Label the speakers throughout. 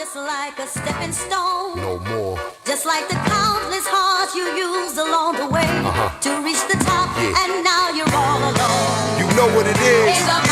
Speaker 1: just like a stepping stone.
Speaker 2: No more.
Speaker 1: Just like the countless hearts you used along the way
Speaker 2: Uh-huh.
Speaker 1: to reach the top,
Speaker 2: Yeah.
Speaker 1: and now you're all alone.
Speaker 2: You know what it is.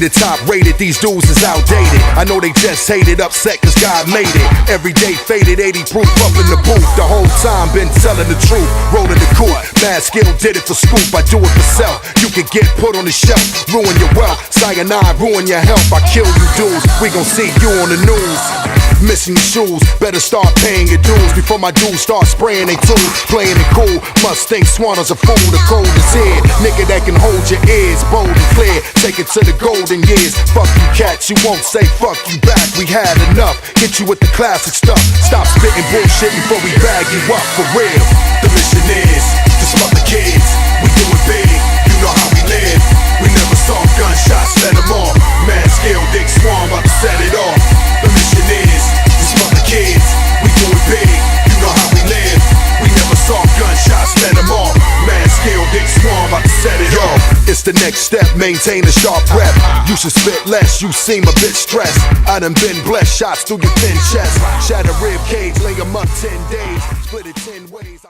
Speaker 3: The
Speaker 2: top rated, these dudes is outdated. I know they just hated, upset cause God made it. Every day faded, 80 proof up in the booth. The whole time been telling the truth, rolling the coupe. Mad skill did it for scoop, I do it for self. You can get put on the shelf, ruin your wealth. Cyanide, ruin your health. I kill you dudes, we gon' see you on the news. Missing your shoes, better start paying your dues before my dudes start spraying they tools. Playing it cool, must think Swanner's a fool. The cold is here, nigga that can hold your ears, bold. Take it to the golden years. Fuck you, cats, you won't say fuck you back. We had enough. Hit you with the classic stuff. Stop spitting bullshit before we bag you up for real.
Speaker 3: The mission is
Speaker 2: it's the next step, maintain a sharp rep. You should spit less, you seem a bit stressed. I done been blessed, shots through your thin chest. Shatter rib cage, lay 'em up 10 days. Split it 10 ways. I-